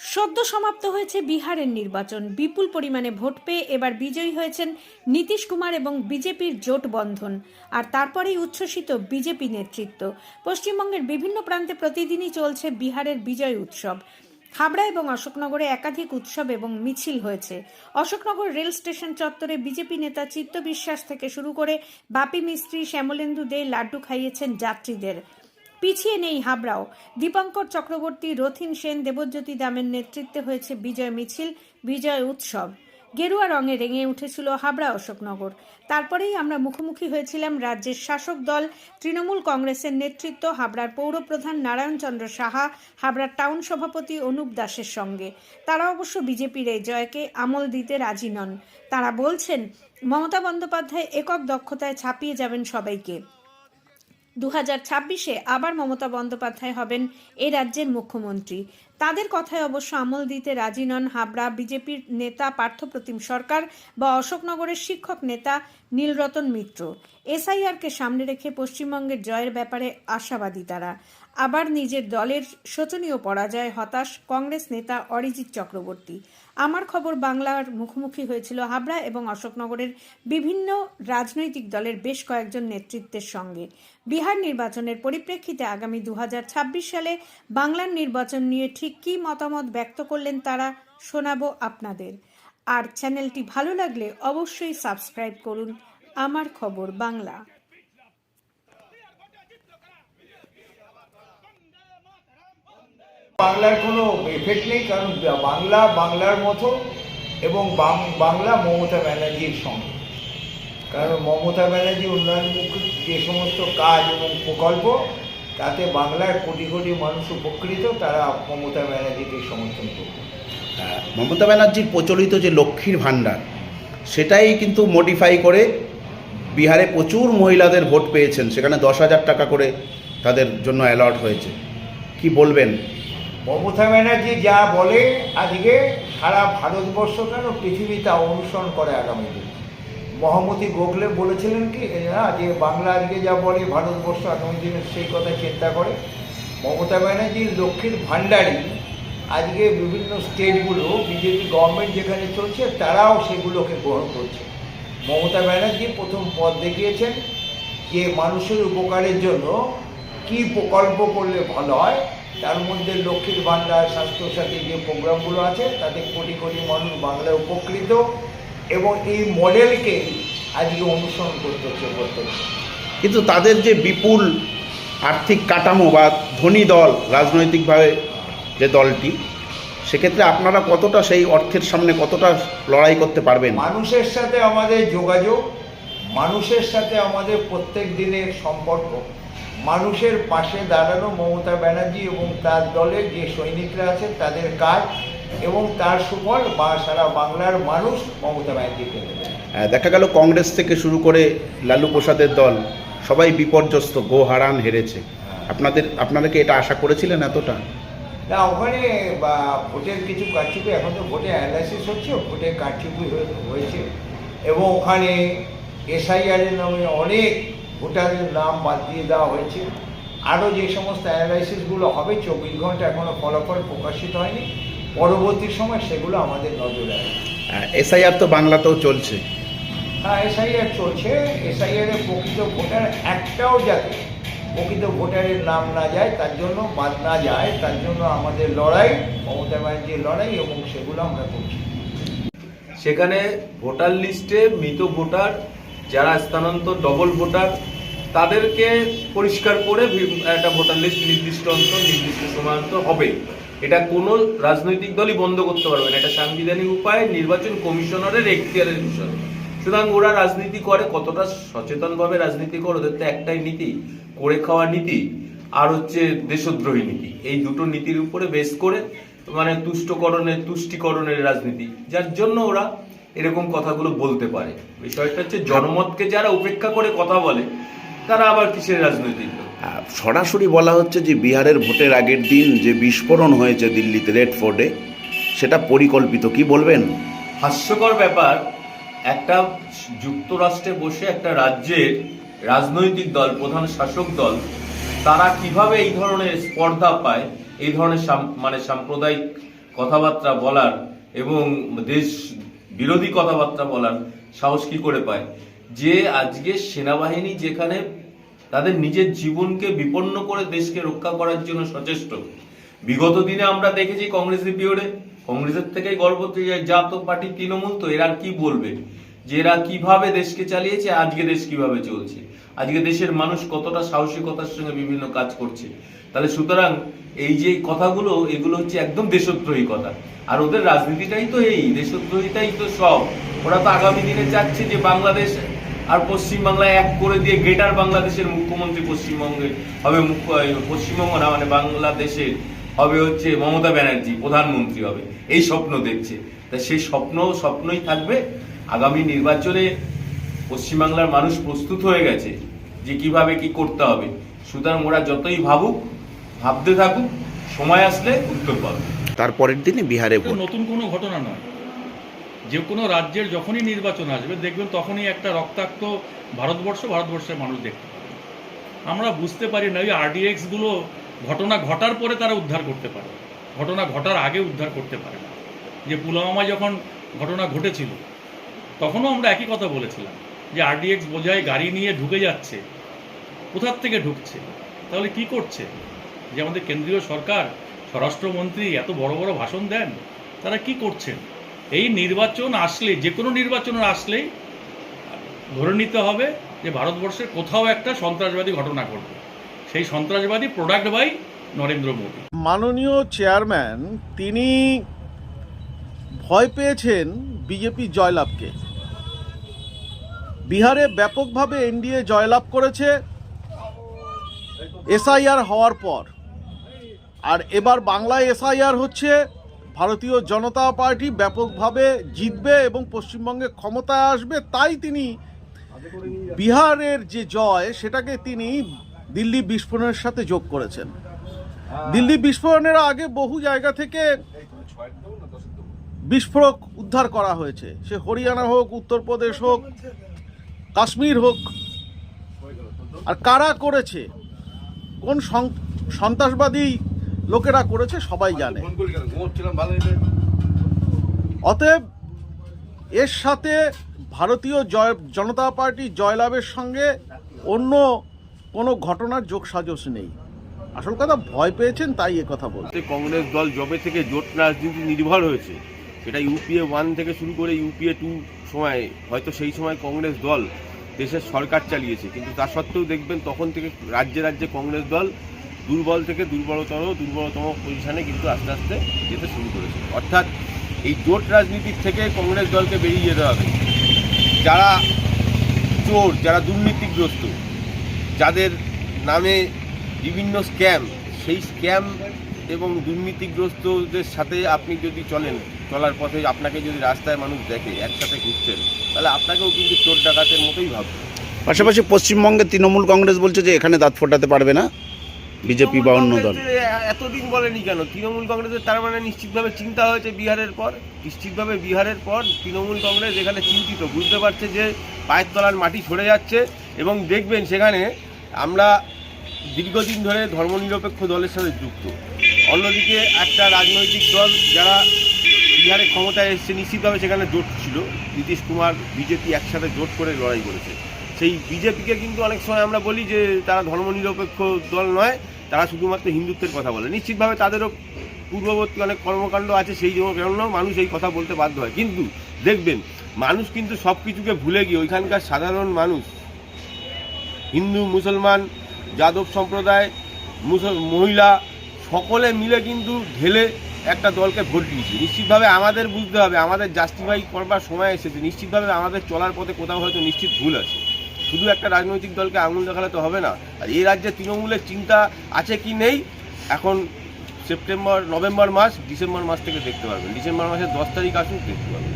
সদ্য সমাপ্ত হয়েছে বিহারের নির্বাচন। বিপুল পরিমাণে ভোট পেয়ে এবার বিজয়ী হয়েছেন নীতিশ কুমার এবং বিজেপির জোট বন্ধন। আর তারপরেই উচ্ছ্বসিত বিজেপি নেতৃত্ব। পশ্চিমবঙ্গের বিভিন্ন প্রান্তে প্রতিদিনই চলছে বিহারের বিজয় উৎসব। হাবড়া এবং অশোকনগরে একাধিক উৎসব এবং মিছিল হয়েছে। অশোকনগর রেল স্টেশন চত্বরে বিজেপি নেতা চিত্ত বিশ্বাস থেকে শুরু করে বাপি মিস্ত্রি, শ্যামলেন্দু দে লাড্ডু খাইয়েছেন যাত্রীদের। পিছিয়ে নেই হাবড়াও। দীপঙ্কর চক্রবর্তী, রথিন সেন, দেবজ্যোতি দামের নেতৃত্বে হয়েছে বিজয় মিছিল, বিজয় উৎসব। গেরুয়া রঙে রেঙে উঠেছিল হাবড়া অশোকনগর। তারপরেই আমরা মুখোমুখি হয়েছিলাম রাজ্যের শাসক দল। তৃণমূল কংগ্রেসের নেতৃত্ব হাবড়ার পৌরপ্রধান নারায়ণচন্দ্র সাহা, হাবড়ার টাউন সভাপতি অনুপ দাসের সঙ্গে। তারা অবশ্য বিজেপির এই জয়কে আমল দিতে রাজি নন। তারা বলছেন, মমতা বন্দ্যোপাধ্যায় একক দক্ষতায় ছাপিয়ে যাবেন সবাইকে। দু হাজার ছাব্বিশে আবার মমতা বন্দ্যোপাধ্যায় হবেন এ রাজ্যের মুখ্যমন্ত্রী। তাদের কথায় অবশ্য আমল দিতে রাজি নন হাবড়া বিজেপির নেতা পার্থপ্রতিম সরকার বা অশোকনগরের শিক্ষক নেতা নীলরতন মিত্র। এসআইআরকে সামনে রেখে পশ্চিমবঙ্গের জয়ের ব্যাপারে আশাবাদী তারা। আবার নিজের দলের শোচনীয় পরাজয়, হতাশ কংগ্রেস নেতা অরিজিৎ চক্রবর্তী। আমার খবর বাংলার মুখোমুখি হয়েছিল হাবড়া এবং অশোকনগরের বিভিন্ন রাজনৈতিক দলের বেশ কয়েকজন নেতৃত্বের সঙ্গে। বিহার নির্বাচনের পরিপ্রেক্ষিতে আগামী দু হাজার ছাব্বিশ সালে বাংলার নির্বাচন নিয়ে ঠিক কী মতামত ব্যক্ত করলেন তারা শোনাবো আপনাদের। আর চ্যানেলটি ভালো লাগলে অবশ্যই সাবস্ক্রাইব করুন। আমার খবর বাংলা। বাংলার কোনো এফেক্ট নেই, কারণ বাংলা, বাংলার মতো এবং বাংলা মমতা ব্যানার্জির সঙ্গে। কারণ মমতা ব্যানার্জি উন্নয়নমুখী যে সমস্ত কাজ এবং প্রকল্প তাতে বাংলার কোটি কোটি মানুষ উপকৃত তারা মমতা ব্যানার্জিকে সমর্থন করবে। হ্যাঁ, মমতা ব্যানার্জির প্রচলিত যে লক্ষ্মীর ভাণ্ডার সেটাই কিন্তু মডিফাই করে বিহারে প্রচুর মহিলাদের ভোট পেয়েছেন। সেখানে দশ হাজার টাকা করে তাদের জন্য অ্যালার্ট হয়েছে। কি বলবেন? মমতা ব্যানার্জি যা বলে আজকে সারা ভারতবর্ষ কেন পৃথিবী তা অনুসরণ করে আগামী দিনে। মহামতি গোখলে বলেছিলেন কি না যে বাংলা, আজকে যা বলে, ভারতবর্ষ আগামী দিনে সেই কথা চিন্তা করে। মমতা ব্যানার্জির লক্ষ্মীর ভাণ্ডারই আজকে বিভিন্ন স্টেটগুলো, বিজেপি গভর্নমেন্ট যেখানে চলছে, তারাও সেগুলোকে গ্রহণ করছে। মমতা ব্যানার্জি প্রথম পথ দেখিয়েছেন যে, মানুষের উপকারের জন্য কি প্রকল্প করলে ভালো হয়, তার মধ্যে লক্ষ্মীর ভাণ্ডার, স্বাস্থ্যসাথী যে প্রোগ্রামগুলো আছে, তাতে কোটি কোটি মানুষ বাংলায় উপকৃত। এবং এই মডেলকে আজকে অনুসরণ করতে হচ্ছে প্রত্যেককে কিন্তু তাদের যে বিপুল আর্থিক কাঠামো বা ধনী দল রাজনৈতিকভাবে যে দলটি সেক্ষেত্রে আপনারা কতটা সেই অর্থের সামনে কতটা লড়াই করতে পারবেন? মানুষের সাথে আমাদের যোগাযোগ মানুষের সাথে আমাদের প্রত্যেক দিনের সম্পর্ক মানুষের পাশে দাঁড়ানো মমতা ব্যানার্জি এবং তার দলের যে সৈনিকরা আছে তাদের কাজ এবং তার সুফল বা সারা বাংলার মানুষ মমতা ব্যানার্জিকে দেবে। আহ, দেখা গেল কংগ্রেস থেকে শুরু করে লালু প্রসাদের দল সবাই বিপর্যস্ত গো হারান হেরেছে। আপনাদের আপনাদেরকে এটা আশা করেছিলেন এতটা? না ওখানে বা ভোটের কিছু কারচুপি এখন তো ভোটে অ্যানালাইসিস হচ্ছে ভোটে কারচুপি হয়ে- হয়েছে। এবং ওখানে এসআইআরের নামে অনেক ভোটারের নাম বাদ দিয়ে দেওয়া হয়েছে। আরও যে সমস্ত অ্যানালাইসিসগুলো হবে চব্বিশ ঘণ্টা এখনও ফলাফল প্রকাশিত হয়নি। পরবর্তী সময় সেগুলো আমাদের নজরে আসবে। এসআইআর তো বাংলাতেও চলছে। হ্যাঁ এসআইআর চলছে। এসআইআর এর প্রকৃত ভোটার একটাও যাতে প্রকৃত ভোটারের নাম না যায় তার জন্য বাদ না যায় তার জন্য আমাদের লড়াই মমতা ব্যানার্জির লড়াই এবং সেগুলো আমরা করছি। সেখানে ভোটার লিস্টে মৃত ভোটার যারা স্থানান্তর ডবল ভোটার তাদেরকে পরিষ্কার করে একটা ভোটার লিস্ট নির্দিষ্ট অন্তর নির্দিষ্ট সময় অন্তর হবে। এটা কোনো রাজনৈতিক দলই বন্ধ করতে পারবে না। এটা সাংবিধানিক উপায়ে, নির্বাচন কমিশনারের এখতিয়ারের বিষয় সুতরাং ওরা রাজনীতি করে, কতটা সচেতনভাবে রাজনীতি করে, ওদের তো একটাই নীতি, করে খাওয়া নীতি, আর হচ্ছে দেশদ্রোহী নীতি। এই দুটো নীতির উপরে বেশ করে মানে তুষ্টকরণের, তুষ্টিকরণের রাজনীতি, যার জন্য ওরা এরকম কথাগুলো বলতে পারে। বিষয়টা হচ্ছে জনমতকে যারা উপেক্ষা করে কথা বলে, তারা আবার কিসের রাজনৈতিক? সরাসরি বলা হচ্ছে যে বিহারের ভোটের আগের দিন যে বিস্ফোরণ হয়েছে দিল্লিতে রেড ফোর্টে সেটা পরিকল্পিত কি বলবেন? হাস্যকর ব্যাপার, একটা যুক্তরাষ্ট্রে বসে একটা রাজ্যের রাজনৈতিক দল, প্রধান শাসক দল, তারা কীভাবে এই ধরনের স্পর্ধা পায়, এই ধরনের মানে সাম্প্রদায়িক কথাবার্তা বলার এবং দেশ বিরোধী কথাবার্তা বলার সাহস কি করে পায়? যে আজকে সেনাবাহিনী যেখানে তাদের নিজের জীবনকে বিপন্ন করে দেশকে রক্ষা করার জন্য সচেষ্ট। বিগত দিনে আমরা দেখেছি কংগ্রেসের পিরিয়ডে কংগ্রেসের থেকেই গর্ব জাত পার্টি তৃণমূল, তো এরা কি বলবে? যে এরা কীভাবে দেশকে চালিয়েছে, আজকে দেশ কীভাবে চলছে? আজকে দেশের মানুষ কতটা সাহসিকতার সঙ্গে বিভিন্ন কাজ করছে? তাহলে সুতরাং এই যে কথাগুলো, এগুলো হচ্ছে একদম দেশদ্রোহী কথা। আর ওদের রাজনীতিটাই তো এই দেশদ্রোহিতাই তো সব। ওরা তো আগামী দিনে চাচ্ছে যে বাংলাদেশ আর পশ্চিমবাংলায় এক করে দিয়ে গ্রেটার বাংলাদেশের মুখ্যমন্ত্রী পশ্চিমবঙ্গে হবে মুখ্য পশ্চিমবঙ্গ না মানে বাংলাদেশের হবে হচ্ছে মমতা ব্যানার্জি প্রধানমন্ত্রী হবে। এই স্বপ্ন দেখছে। তা সেই স্বপ্ন স্বপ্নই থাকবে। আগামী নির্বাচনে পশ্চিমবাংলার মানুষ প্রস্তুত হয়ে গেছে যে কীভাবে কি করতে হবে। সুতরাং ওরা যতই ভাবুক ভাবতে থাকুক সময় আসলে উত্তর পাবে। তারপরের দিনে বিহারে নতুন কোনো ঘটনা নয়। যে কোনো রাজ্যের যখনই নির্বাচন আসবে, দেখবেন তখনই একটা রক্তাক্ত ভারতবর্ষ ভারতবর্ষের মানুষ দেখতে পাবে। আমরা বুঝতে পারি না, ওই আরডিএক্সগুলো ঘটনা ঘটার পরে তারা উদ্ধার করতে পারে। ঘটনা ঘটার আগে উদ্ধার করতে পারে না। যে পুলওয়ামা যখন ঘটনা ঘটেছিল, তখনও আমরা একই কথা বলেছিলাম, যে আরডিএক্স বোঝায় গাড়ি নিয়ে ঢুকে যাচ্ছে, কোথার থেকে ঢুকছে, তাহলে কি করছে? যে আমাদের কেন্দ্রীয় সরকার, স্বরাষ্ট্রমন্ত্রী এত বড় বড় ভাষণ দেন, তারা কি করছেন? এই নির্বাচন আসলে, যে কোনো নির্বাচন আসলেই ধরে নিতে হবে যে ভারতবর্ষের কোথাও একটা সন্ত্রাসবাদী ঘটনা ঘটবে। সেই সন্ত্রাসবাদী প্রোডাক্ট বাই নরেন্দ্র মোদী। মাননীয় চেয়ারম্যান তিনি ভয় পেয়েছেন বিজেপি জয়লাভকে। বিহারে ব্যাপকভাবে এনডিএ জয়লাভ করেছে এসআইআর হওয়ার পর। আর এবার বাংলায় এসআইআর হচ্ছে ভারতীয় জনতা পার্টি ব্যাপকভাবে জিতবে এবং পশ্চিমবঙ্গে ক্ষমতায় আসবে, তাই তিনি বিহারের যে জয়, সেটাকে তিনি দিল্লি বিস্ফোরণের সাথে যোগ করেছেন। দিল্লি বিস্ফোরণের আগে বহু জায়গা থেকে বিস্ফোরক উদ্ধার করা হয়েছে। সে হরিয়ানা হোক, উত্তরপ্রদেশ হোক, কাশ্মীর হোক, আর কারা করেছে? কোন সন্ত্রাসবাদী লোকেরা করেছে সবাই জানে। অতএব এর সাথে ভারতীয় জয় জনতা পার্টি জয়লাভের সঙ্গে অন্য কোনো ঘটনার যোগসাজশ নেই। আসল কথা ভয় পেয়েছেন তাই এ কথা বলছি। ভারতে কংগ্রেস দল জবে থেকে জোট রাজনীতি নির্ভর হয়েছে। সেটা ইউপিএ ওয়ান থেকে শুরু করে ইউপিএ টু সময় হয়তো সেই সময় কংগ্রেস দল দেশের সরকার চালিয়েছে। কিন্তু তা সত্ত্বেও দেখবেন তখন থেকে রাজ্যে রাজ্যে কংগ্রেস দল দুর্বল থেকে দুর্বলতর, দুর্বলতম পজিশনে কিন্তু আস্তে আস্তে যেতে শুরু করেছে। অর্থাৎ এই জোট রাজনীতির থেকে কংগ্রেস দলকে বেরিয়ে যেতে হবে। যারা চোর, যারা দুর্নীতিগ্রস্ত, যাদের নামে বিভিন্ন স্ক্যাম সেই স্ক্যাম এবং দুর্নীতিগ্রস্তদের সাথে আপনি যদি চলেন, চলার পথে আপনাকে যদি রাস্তায় মানুষ দেখে, একসাথে ঘুরছেন, তাহলে আপনাকেও কিন্তু চোর ডাকাতের মতোই ভাববে। পাশাপাশি পশ্চিমবঙ্গে তৃণমূল কংগ্রেস বলছে যে এখানে দাঁত ফোটাতে পারবে না। বিজেপি বা অন্য দল। এতদিন বলেনি কেন? তৃণমূল কংগ্রেসের, তার মানে নিশ্চিতভাবে চিন্তা হয়েছে বিহারের পর? নিশ্চিতভাবে বিহারের পর তৃণমূল কংগ্রেস এখানে চিন্তিত। বুঝতে পারছে যে পায়ের তলার মাটি সরে যাচ্ছে এবং দেখবেন সেখানে আমরা দীর্ঘদিন ধরে ধর্মনিরপেক্ষ দলের সাথে যুক্ত। অন্যদিকে একটা রাজনৈতিক দল যারা বিহারে ক্ষমতায় এসছে, নিশ্চিতভাবে সেখানে জোট ছিল। নীতিশ কুমার, বিজেপি একসাথে জোট করে লড়াই করেছে। সেই বিজেপিকে কিন্তু অনেক সময় আমরা বলি যে তারা ধর্মনিরপেক্ষ দল নয়, তারা শুধুমাত্র হিন্দুত্বের কথা বলে। নিশ্চিতভাবে তাদেরও পূর্ববর্তী অনেক কর্মকাণ্ড আছে সেই জন্য মানুষ এই কথা বলতে বাধ্য হয়। কিন্তু দেখবেন, মানুষ কিন্তু সব কিছুকে ভুলে গিয়ে ওইখানকার সাধারণ মানুষ, হিন্দু, মুসলমান, যাদব সম্প্রদায় মহিলা, সকলে মিলে কিন্তু ঢেলে একটা দলকে ভোট দিয়েছে। নিশ্চিতভাবে আমাদের বুঝতে হবে, আমাদের জাস্টিফাই করবার সময় এসেছে। নিশ্চিতভাবে আমাদের চলার পথে কোথাও হয়তো নিশ্চিত ভুল আছে। শুধু একটা রাজনৈতিক দলকে আঙুল দেখালে তো হবে না। আর এই রাজ্যে তৃণমূলের চিন্তা আছে কি নেই, এখন সেপ্টেম্বর, নভেম্বর মাস, ডিসেম্বর মাস থেকে দেখতে পারবেন। ডিসেম্বর মাসের দশ তারিখ আসুন দেখতে পারবেন।